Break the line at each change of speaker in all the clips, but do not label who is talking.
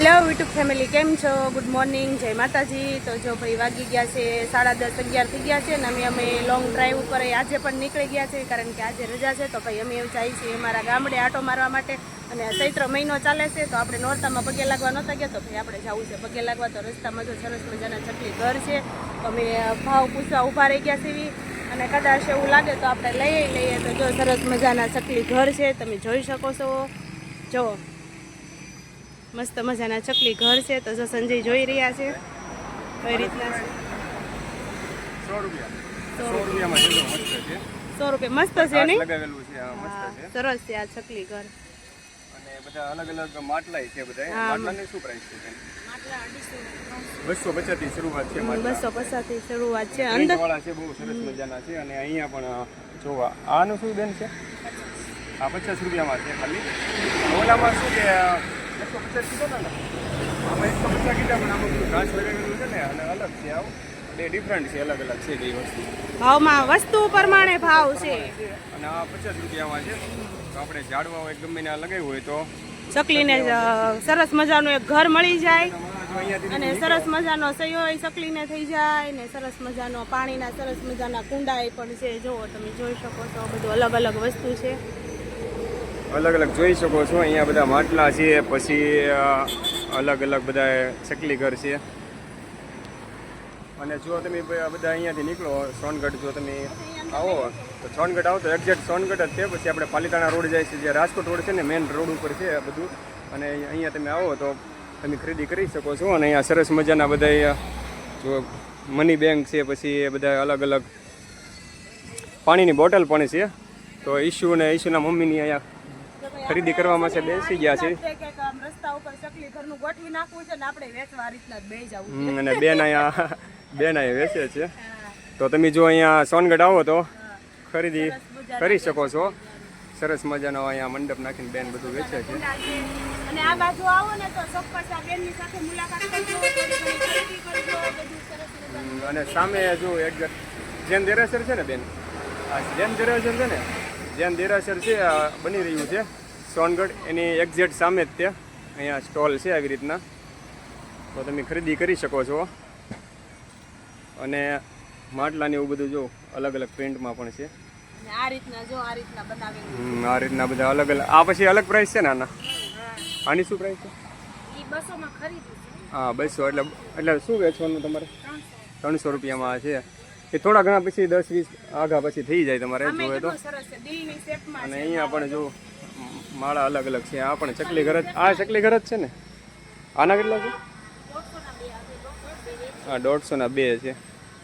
Hello YouTube family કેમ છો? Good morning જય માતાજી. તો જો ભાઈ વાગી ગયા છે, સાડા દસ અગિયાર થઈ ગયા છે અને અમે અમે લોંગ ડ્રાઈવ ઉપર આજે પણ નીકળી ગયા છે કારણ કે આજે રજા છે, તો ભાઈ અમે એવું જાય છીએ અમારા ગામડે આટો મારવા માટે. અને ચૈત્ર મહિનો ચાલે છે, તો આપણે નોરતામાં પગે લાગવા નહોતા ગયા, તો ભાઈ આપણે જવું છે પગે લાગવા. તો રસ્તામાં જો સરસ મજાના ચકલી ઘર છે અમે ભાવ પૂછવા ઊભા રહી ગયા છીએ. અને કદાચ એવું લાગે તો આપણે લઈએ લઈએ તો જો સરસ મજાના ચકલી ઘર છે, તમે જોઈ શકો છો. જો મસ્ત મજાના ચકલી ઘર છે તો જો સંજય જોઈ રહ્યા છે. કઈ રીતના છે?
સો રૂપિયા. રૂપિયામાં મસ્ત છે.
સો રૂપિયા. મસ્ત નહીં
લગાવેલું છે હા મસ્ત છે.
સરસ છે આ ચકલી ઘર.
અને બધા અલગ અલગ માટલાય છે બધા. માટલાની શું પ્રાઇસ છે? બસો પચાસથી શરૂઆત છે માટલા.
બસો પચાસથી શરૂઆત છે. અંદર
વાળા છે બહુ સરસ મજાના છે. અને અહીંયા પણ જોવા આનું શું બેન છે? આ પચાસ રૂપિયામાં છે ખાલી. ઓલામાં શું કે એકસો પચાસ કીધો ને ને? આમાં એકસો પચાસ કીધા પણ આમાં બધું ઘાસ લગાવેલું છે ને અને અલગ છે આવું. બે ડિફરન્ટ છે અલગ અલગ છે બે વસ્તુ.
ભાવમાં વસ્તુ પ્રમાણે ભાવ છે.
અને આ પચાસ રૂપિયામાં છે. તો આપણે ઝાડવા હોય ગમે લગાવ્યું હોય તો.
ચકલીને સરસ મજાનું એક ઘર મળી જાય. અને સરસ મજાનો સયોય ચકલીને થઈ જાય ને સરસ મજાનો પાણીના સરસ મજાના કુંડા પણ છે. જુઓ તમે જોઈ શકો છો બધું અલગ અલગ વસ્તુ છે.
અલગ અલગ જોઈ શકો છો. અહીંયા બધા માટલા છે, પછી અલગ અલગ બધા ચકલી ઘર છે. અને જો તમે બધા અહીંયાથી નીકળો, સોનગઢ જો તમે આવો, તો સોનગઢ આવો તો એક્ઝેક્ટ સોનગઢ જ છે. પછી આપણે પાલિતાણા રોડ જાય છે, જે રાજકોટ રોડ છે ને મેઇન રોડ ઉપર છે બધું. અને અહીંયા તમે આવો તો તમે ખરીદી કરી શકો છો. અને અહીંયા સરસ મજાના બધા જો મની બેંક છે, પછી એ બધા અલગ અલગ પાણીની બોટલ પણ છે. તો ઈશુ અને ઈશુના મમ્મીની અહીંયા ખરીદી કરવામાં છે બેસી ગયા છે.
રસ્તા ઉપર ચકલી ઘરનું ગોઠવી નાખવું છે ને આપણે વેચવા રીતના બે જવું
અને બેન અહીંયા બેન અહીંયા વેચે છે. તો તમે જો અહીંયા સોનગઢ આવો તો ખરીદી કરી શકો છો. સરસ મજાનો અહીંયા મંડપ નાખીને બેન બધું વેચે છે.
અને આ બાજુ આવો ને તો ચોક્કસ બેનની સાથે મુલાકાત કરજો થોડી ઘણી ખરીદી કરજો બધું સરસ મજાનું.
હમ, અને સામે જો એક જૈન દેરાસર છે ને બેન? આ જૈન દેરાસર છે ને? જૈન દેરાસર છે બની રહ્યું છે. સોનગઢ એની એક્ઝેક્ટ સામે જ તે. અહીંયા સ્ટોલ છે આવી રીતના. તો તમે ખરીદી કરી શકો છો. અને માટલાને એવું બધું જો અલગ અલગ પ્રિન્ટમાં પણ છે.
આ રીતના જો આ રીતના બનાવેલું
આ રીતના બધા અલગ અલગ. આ પછી અલગ પ્રાઇસ છે ને આના? આની શું પ્રાઇસ છે? હા બસો. એટલે એટલે શું વેચવાનું તમારે?
ત્રણસો.
રૂપિયામાં છે. એ થોડા ઘણા પછી દસ વીસ આઘા પછી થઈ જાય તમારે જોવે તો. અને અહીંયા પણ જો માળા અલગ અલગ છે. આ પણ ચકલી ઘર જ આ ચકલી ઘર જ છે ને? આના કેટલા છે? હા દોઢસો ના બે છે.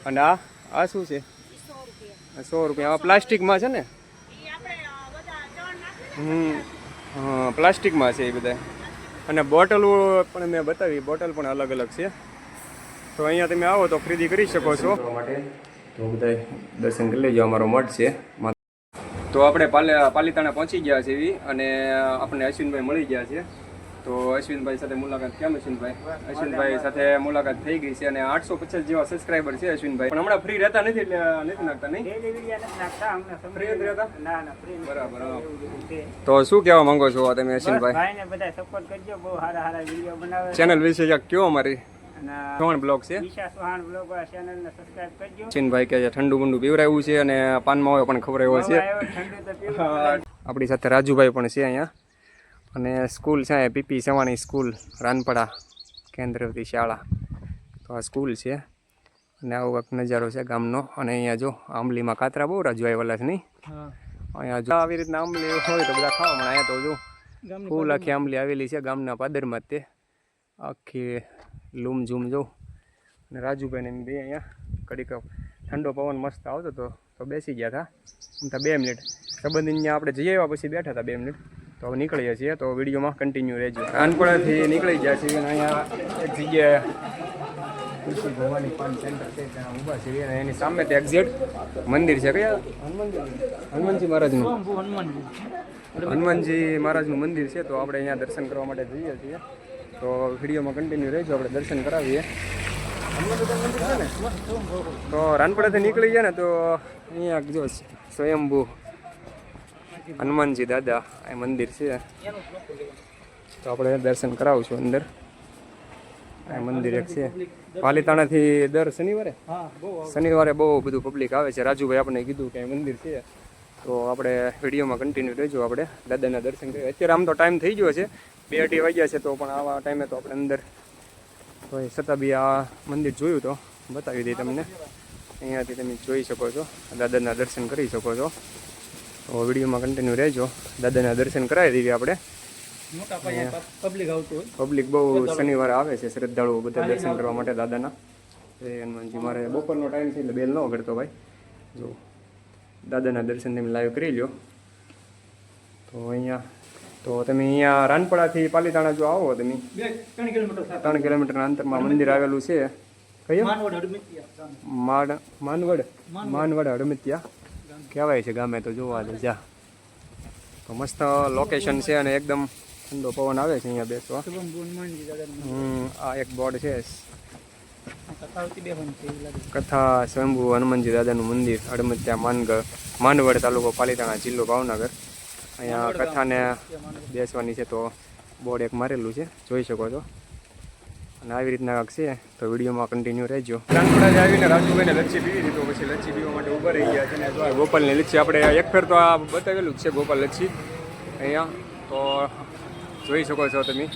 અને આ આ શું છે?
સો રૂપિયા.
આ પ્લાસ્ટિકમાં છે ને? હમ. હા, પ્લાસ્ટિકમાં છે એ બધા અને બોટલો પણ મેં બતાવી. બોટલ પણ અલગ અલગ છે. તો અહીંયા તમે આવો તો ખરીદી કરી શકો છો. માટે. તો બધા દર્શન કરી લેજો. અમારો મઠ છે. તો આપણે પાલે પાલિતાણા પહોંચી ગયા છે એવી અને આપણને અશ્વિનભાઈ મળી ગયા છે. તો અશ્વિનભાઈ સાથે મુલાકાત કેમ અશ્વિનભાઈ? અશ્વિનભાઈ સાથે મુલાકાત થઈ ગઈ છે અને આઠસો પચાસ જેવા સબસ્ક્રાઈબર છે અશ્વિનભાઈ. પણ હમણાં ફ્રી રહેતા નથી એટલે નથી નાખતા નહીં? ફ્રી જ રહેતા? બરાબર તો શું કહેવા માંગો છો તમે અશ્વિનભાઈ?
બધા સપોર્ટ કરજો બહુ સારા સારા વીડિયો બનાવે.
ચેનલ વિશે કયો અમારી
અને
ત્રણ બ્લોગ છે. અશ્વિનભાઈ કે છે ઠંડુ બંડુ પીવરાયું છે અને પાનમાં હોય પણ છે.
ઠંડુ તો પીવું
આપણી સાથે રાજુભાઈ પણ છે અહીંયા. અને સ્કૂલ છે અહીંયા P P Savani school Ranpada કેન્દ્રવતી શાળા. તો આ સ્કૂલ છે. અને આવો એક નજારો છે ગામનો. અને અહીંયા જો આંબલીમાં કાતરા બહુ રાજુભાઈ વાલા છે નહીં? અહીંયા જો આવી રીતના આંબલી હોય તો બધા ખાવા મળે. અહીંયા તો જો ફૂલ આખી આંબલી આવેલી છે ગામના પાદરમાં જ તે. આખી લૂમ ઝૂમ જોઉં. અને રાજુભાઈને એમ બે અહીંયા કડીક ઠંડો પવન મસ્ત આવતો હતો તો બેસી ગયા હતા એમ તો બે મિનિટ. સંબંધી અહીંયા આપણે જઈ આવ્યા પછી બેઠા હતા બે મિનિટ. તો હવે નીકળીએ છીએ તો વિડીયોમાં કન્ટિન્યુ રહેજો. કાનપુરાથી નીકળી ગયા છીએ અને અહીંયા એક જગ્યાએ કૃષિ ભવાની પાન સેન્ટર છે ત્યાં ઊભા છીએ અને એની સામે તે એક્ઝેક્ટ મંદિર છે. કયા? હનુમાન હનુમાનજી મહારાજનું. હનુમાનજી મહારાજનું મંદિર છે તો આપણે અહીંયા દર્શન કરવા માટે જઈએ છીએ. તો વિડીયોમાં કન્ટિન્યુ રહેજો, આપણે દર્શન કરાવીએ. તો રાનપડાથી નીકળી ગયા ને તો અહીંયા જો સ્વયંભૂ હનુમાનજી દાદા એ મંદિર છે. તો આપણે દર્શન કરાવશું અંદર. આ મંદિર એક છે. પાલીતાણાથી દર શનિવારે? શનિવારે બહુ બધું પબ્લિક આવે છે. રાજુભાઈ આપણે કીધું કે મંદિર છે. તો આપણે વિડીયોમાં કન્ટિન્યુ રહેજો આપણે. દાદાના દર્શન કરીએ. અત્યારે આમ તો ટાઈમ થઈ ગયો છે. બે અઢી વાગ્યા છે તો પણ આવા ટાઈમે તો આપણે અંદર હોય છતાં બી આ મંદિર જોયું તો બતાવી દઈએ તમને. અહીંયાથી તમે જોઈ શકો છો દાદાના દર્શન કરી શકો છો. તો વિડીયોમાં કન્ટિન્યુ રહેજો. દાદાના દર્શન કરાવી દઈએ આપણે.
પબ્લિક
બહુ શનિવારે આવે છે શ્રદ્ધાળુઓ બધા દર્શન કરવા માટે દાદાના. એ હનુમાનજી મારે બપોરનો ટાઈમ છે એટલે બેલ ન વગડતો ભાઈ. જો દાદાના દર્શન તમે લાઈવ કરી લ્યો. તો અહીંયા તો તમે અહીંયા રાનપડાથી પાલીતાણા જો આવો તમે.
ત્રણ
કિલોમીટરના અંતરમાં મંદિર આવેલું છે. કયું?
માનવડ
માડ માનવડ? માનવડ. હડમિત્યા? કહેવાય છે ગામે તો જોવા દે જા. તો મસ્ત લોકેશન છે અને એકદમ ઠંડો પવન આવે છે અહીંયા બેસવા. હમ, આ એક બોર્ડ છે. કથા સ્વયંભુ હનુમાનજી દાદાનું મંદિર અડમત્યા માનગઢ માનવડ તાલુકો પાલીતાણા જિલ્લો ભાવનગર. અહીંયા કથાને બેસવાની છે તો બોર્ડ એક મારેલું છે, જોઈ શકો છો. અને આવી રીતના કાંક છે, તો વિડીયોમાં કન્ટિન્યુ રહેજો. જ આવીને રાજુભાઈને લચ્છી પીવી હતી પછી લચ્છી પીવા માટે ઊભા રહી ગયા છે ગોપાલની લચ્છી. આપણે એક ફેર તો આ બતાવેલું છે, ગોપાલ લચ્છી. અહીંયા, તો જોઈ શકો છો તમે.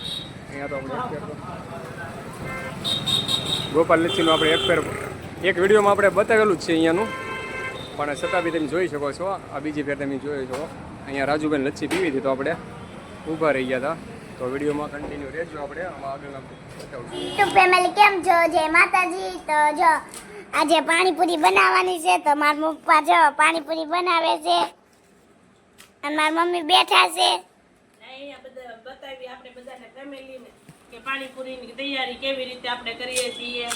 અહીંયા તો આપણે એક ફેર ગોપાલ લચ્છીનું આપણે એક ફેર એક વિડીયોમાં આપણે બતાવેલું જ છે અહીંયાનું. પણ છતાં બી તમે જોઈ શકો છો, આ બીજી ફેર તમે જોઈ શકો. અહીંયા રાજુભાઈ લચ્છી પીવી હતી તો આપણે ઊભા રહી ગયા હતા. તો વિડીયોમાં કન્ટિન્યુ રહેજો આપણે આમાં આગળ
યુટ્યુબ ફેમિલી કેમ છો? જય માતાજી. તો જો આજે પાણીપુરી બનાવવાની છે તો મારા પપ્પા જો પાણીપુરી બનાવે છે. અને મારી મમ્મી બેઠા છે.
બતાવી આપણે બધાને ફેમિલીને કે પાણીપુરીની તૈયારી કેવી રીતે આપણે કરીએ છીએ.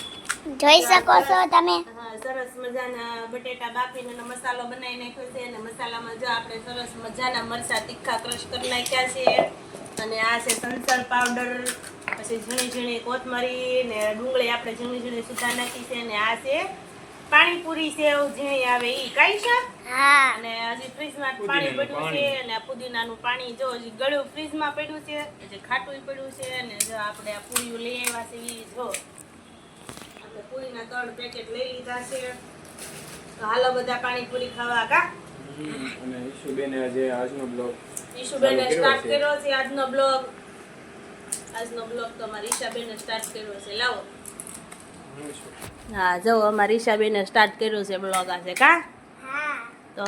જોઈ શકો છો તમે.
સરસ મજાના બટેટા બાફીને મસાલો બનાવી નાખ્યો છે અને મસાલામાં જો આપણે સરસ મજાના મરચા તીખા ક્રશ કરી નાખ્યા છે. અને આ છે સંસળ પાવડર પછી ઝીણી ઝીણી કોથમરી ને ડુંગળી આપણે ઝીણી ઝીણી સુધા નાખી છે અને આ છે પાણીપુરી છે ઝીણી આવે એ કઈ છે?
હા.
અને હજી ફ્રીજમાં પાણી પડ્યું છે અને આ પુદીનાનું પાણી જો હજી ગળ્યું ફ્રીજમાં પડ્યું છે હજી ખાટું પડ્યું છે અને જો આપણે આ પૂરીઓ લઈ આવ્યા છે ઈ જો. પૂરીના ત્રણ પેકેટ લઈ લીધા છે. તો હાલો બધા પાણીપુરી ખાવા કા?
અને ઈશુબેને જે આજનો બ્લોગ
ઈશુબેને સ્ટાર્ટ કર્યો છે. આજનો બ્લોગ આજનો બ્લોગ તો અમારી ઈશાબેને સ્ટાર્ટ કર્યો છે. લાવો. હા જો અમારી ઈશાબેને સ્ટાર્ટ કર્યો છે બ્લોગ આજે કા? તો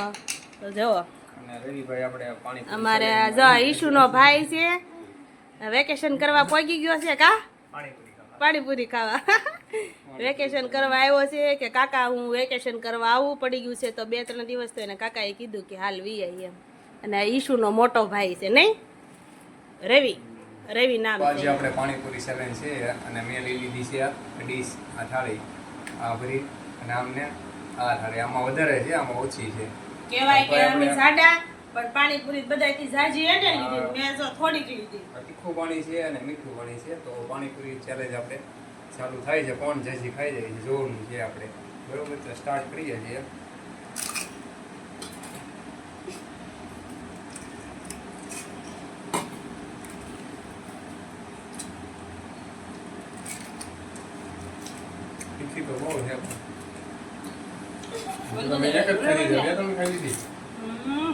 તો જુઓ.
અને રવિભાઈ આપણે પાણી
અમારે આ જો ઈશુનો ભાઈ છે. વેકેશન કરવા પહોંચી ગયો છે કા? પાણીપુરી ખાવા. વેકેશન કરવા આવ્યો છે કે કાકા હું વેકેશન કરવા આવવું પડી ગયું છે તો બે ત્રણ દિવસ તો એને કાકાએ કીધું કે હાલ વી આઈ એમ. અને ઈશુનો મોટો ભાઈ છે નહીં? રવિ રવિ નામ.
આજે આપણે પાણીપુરી સેવન છે અને મેં લઈ લીધી છે આ ડીશ આ થાળી આ ભરી અને આમને આ થાળી. આમાં વધારે છે આમાં ઓછી છે.
કહેવાય કે અમે સાડા પણ પાણીપુરી બધાથી ઝાજી એટલે લીધી. મેં જો થોડીક લીધી.
તીખું પાણી છે અને મીઠું પાણી છે તો પાણીપુરી ચેલેન્જ આપણે ચાલુ થાય છે, કોણ જે ખાઈ જાય છે જોવાનું છે આપણે. બરોબર, તો સ્ટાર્ટ કરીએ છીએ તીખી તો બહુ છે. તમે એક જ ખાઈ બે તમે ખાઈ
હમ.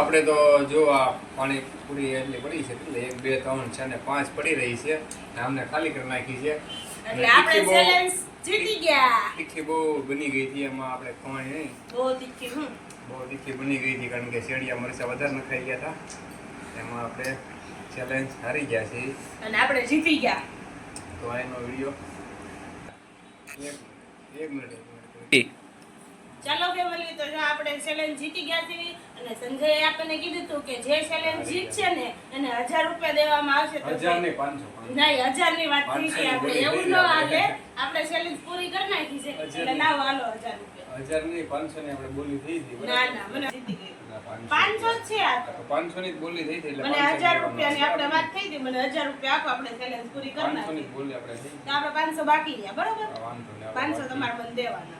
આપણે તો જો આ પાણી પૂરી એટલી પડી છે એટલે એક બે ત્રણ છે ને પાંચ પડી રહી છે ને અમને ખાલી કરી નાખી છે.
એટલે આપણે
તીખી બહુ-
ચેલેન્જ જીતી ગયા.
તીખી બહુ બની ગઈ હતી એમાં આપણે ખવાણી નહીં.
બહુ તીખી હમ.
બહુ તીખી બની ગઈ હતી કારણ કે શેડિયા મરચા વધારે નખાઈ ગયા હતા. એમાં આપણે ચેલેન્જ હારી ગયા છે
અને આપણે જીતી ગયા.
તો આ એનો વીડિયો એક એક મિનિટ એક મિનિટ.
ચાલો ફેમિલી તો જો આપણે ચેલેન્જ જીતી ગયા છીએ અને સંજયે આપણને કીધું હતું કે જે ચેલેન્જ જીતશે ને એને 1000 રૂપિયા દેવામાં આવશે તો
હજાર નહીં પાંચસો પાંચસો.
નહીં 1000 ની વાત થઈ છે આપણે એવું ન હાલે આપણે ચેલેન્જ પૂરી કરી નાખી છે એટલે લાવો હાલો 1000 રૂપિયા.
1000 ની 500 ની આપણે બોલી થઈ હતી
ના ના મને જીતી ગઈ.
ના,
પાંચસો. જ છે આ તો.
પાંચસો ની બોલી થઈ હતી એટલે
મને
1000
રૂપિયા
ની
આપણે વાત થઈ હતી મને હજાર રૂપિયા આપો આપણે ચેલેન્જ પૂરી કરી
પાંચસો ની બોલી આપણે થઈ
તો આપણે પાંચસો બાકી રહ્યા બરોબર?
હા, વાંધો નહીં, આપણે
પાંચસો
બાકી.
તમારે મને દેવાના.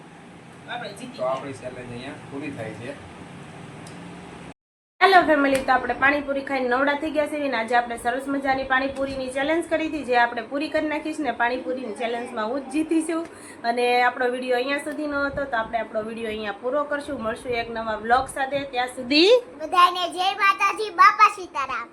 તો આપણી ચેલેન્જ અહીંયા પૂરી થાય છે.
હેલો ફેમિલી તો આપણે પાણીપુરી ખાઈને નવડા થઈ ગયા છે આજે આપણે સરસ મજાની પાણીપુરીની ચેલેન્જ કરી હતી જે આપણે પૂરી કરી નાખીશ ને પાણીપુરીની ચેલેન્જમાં હું જ જીતીશું. અને આપણો વીડિયો અહીંયા સુધીનો હતો તો આપણે આપણો વીડિયો અહીંયા પૂરો કરશું. મળશું એક નવા બ્લોગ સાથે. ત્યાં સુધી
બધાને જય માતાજી બાપા સીતારામ.